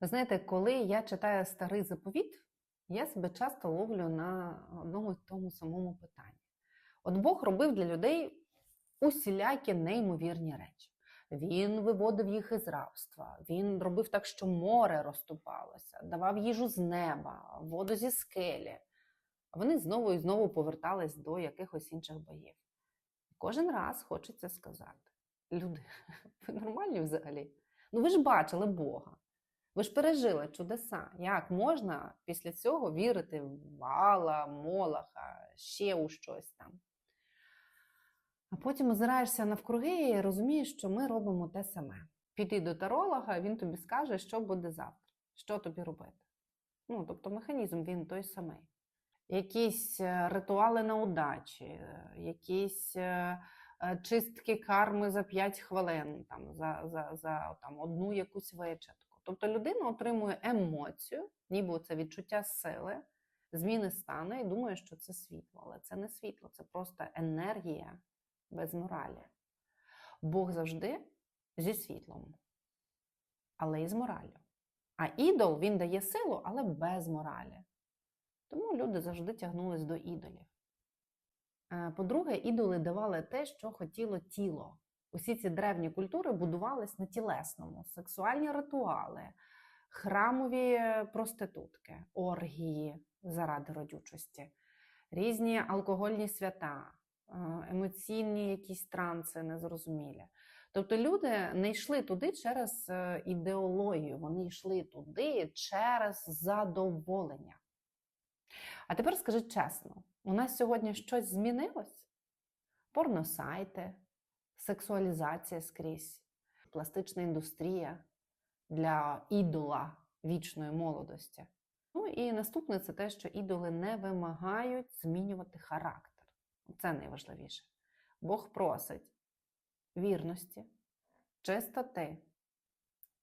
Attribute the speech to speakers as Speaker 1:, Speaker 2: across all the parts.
Speaker 1: Ви знаєте, коли я читаю старий заповіт, я себе часто ловлю на одному і тому самому питанні. От Бог робив для людей усілякі неймовірні речі. Він виводив їх із рабства, він робив так, що море розступалося, давав їжу з неба, воду зі скелі. Вони знову і знову повертались до якихось інших боїв. Кожен раз хочеться сказати: люди, ви нормальні взагалі? Ну ви ж бачили Бога. Ви ж пережили чудеса. Як можна після цього вірити в Вала, Молаха, ще у щось там? А потім озираєшся навкруги і розумієш, що ми робимо те саме. Піди до таролога, він тобі скаже, що буде завтра, що тобі робити. Ну, тобто механізм він той самий. Якісь е, ритуали на удачі, е, якісь е, чистки карми за 5 хвилин, там, за, за, за там, одну якусь вичатку. Тобто людина отримує емоцію, ніби це відчуття сили, зміни стану і думає, що це світло. Але це не світло, це просто енергія без моралі. Бог завжди зі світлом, але і з мораллю. А ідол він дає силу, але без моралі. Тому люди завжди тягнулись до ідолів. Е, По-друге, ідоли давали те, що хотіло тіло. Усі ці древні культури будувались на тілесному, сексуальні ритуали, храмові проститутки, оргії заради родючості, різні алкогольні свята, е, емоційні якісь транси незрозумілі. Тобто люди не йшли туди через е, ідеологію, вони йшли туди через задоволення. А тепер скажи чесно, у нас сьогодні щось змінилось? Порносайти, сексуалізація скрізь, пластична індустрія для ідола вічної молодості. Ну і наступне це те, що ідоли не вимагають змінювати характер. Це найважливіше. Бог просить вірності, чистоти,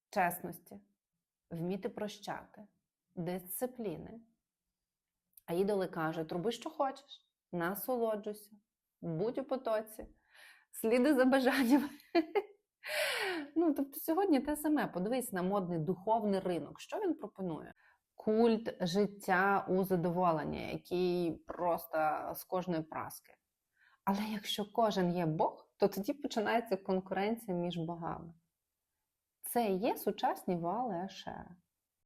Speaker 1: чесності, вміти прощати, дисципліни. А ідоли кажуть: роби, що хочеш, насолоджуйся, будь у потоці, сліди за бажанням. Ну, тобто сьогодні те саме, подивись на модний духовний ринок. Що він пропонує? Культ життя у задоволення, який просто з кожної праски. Але якщо кожен є Бог, то тоді починається конкуренція між богами. Це є сучасні вали Ашера.